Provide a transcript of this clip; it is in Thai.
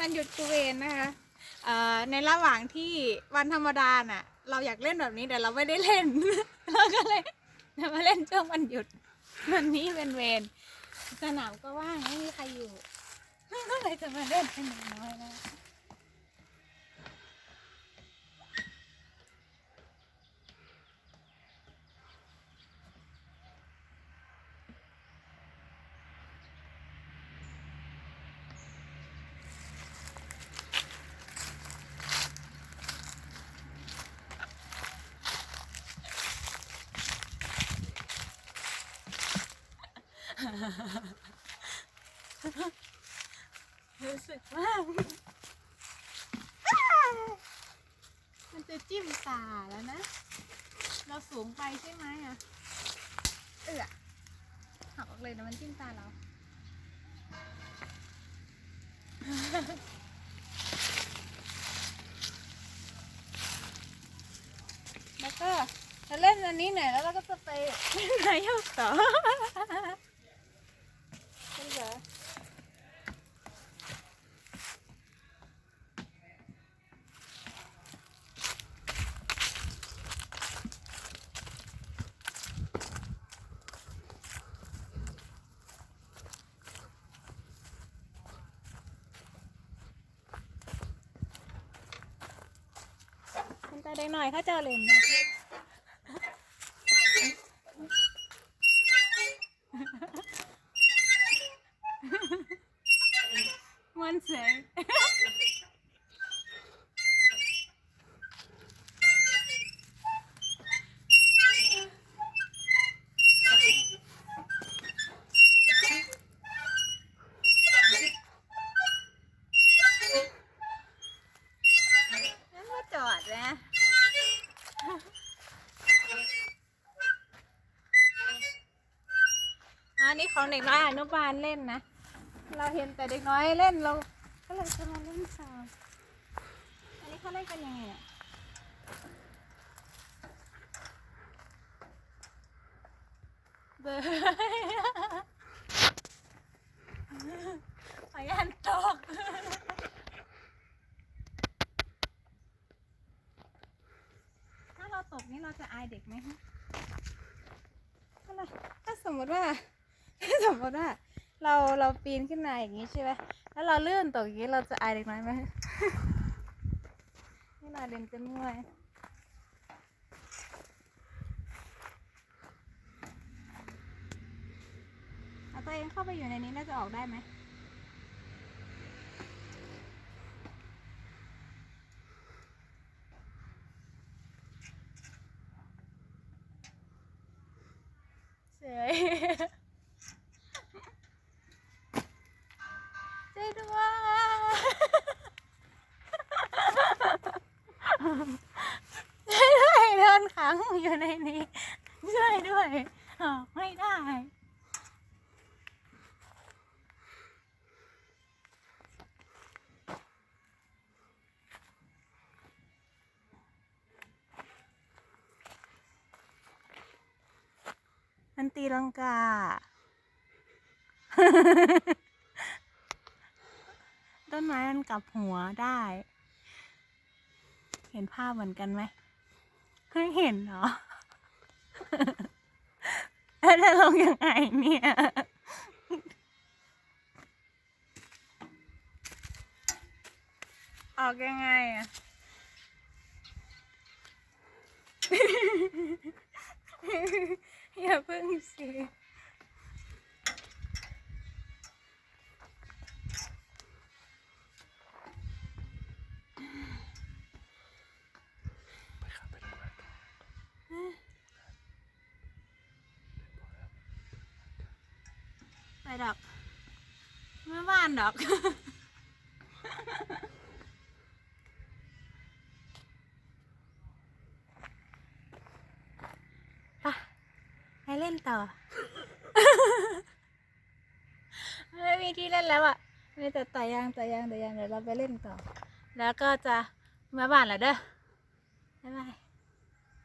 วันหยุดกูเวนนะคะเอ่อในระหว่างที่วันธรรมดาน่ะ เราอยากเล่นแบบนี้แต่เราไม่ได้เล่น เราก็เลยมาเล่นช่วงวันหยุด วันนี้เป็นเวรสนามก็ว่างไม่มีใครอยู่ ก็เลยจะมาเล่นเป็นน้อยๆนะ รู้สึกว่ามันจะจิ้มตาแล้วนะ เราสูงไปใช่ไหมอะ เอือหักออกเลยนะมันจิ้มตาเรา แล้วก็จะเล่นอันนี้หน่อยแล้วเราก็จะไปเล่นนายกต่อ ได้หน่อยเขาเจอเล่นะมัน อันนี้ของเด็กน้อยอนุบาลเล่นนะ เราเห็นแต่เด็กน้อยเล่นเรา ก็เลยจะมาเล่นซาวอันนี้เขาเล่นกันยังไงเนี่ยเบอร์ขอยันตกถ้าเราตกนี่เราจะอายเด็กไหมฮะถ้าเรถ้าสมมติว่า สมมติว่าเราเราปีนขึ้นมาอย่างนี้ใช่ไหมแล้วเราเลื่อนตกอย่างนี้เราจะอายเด็กน้อยไหมนี่เราเรียนจะมั่วยเอาตัวเองเข้าไปอยู่ในนี้น่าจะออกได้ไหมเฉย ช่วยด้วยช่วยด้วยโดนขังอยู่ในนี้ ช่วยด้วยออกไม่ได้มันตีลังกา ต้นไม้มันกลับหัวได้ เห็นภาพเหมือนกันไหมไม่เห็นเหรอแล้วจะลงยังไงเนี่ยออกยังไงอะ อย่าเพิ่งสิ ดอกไม่บ้านดอกไปไปเล่นต่อ ไม่มีที่เล่นแล้วอะมีแต่ต่อยางต่อยางต่อยางเดี๋ยวเราไปเล่นต่อ แล้วก็จะมาบ้านแล้วเด้อบ๊ายบาย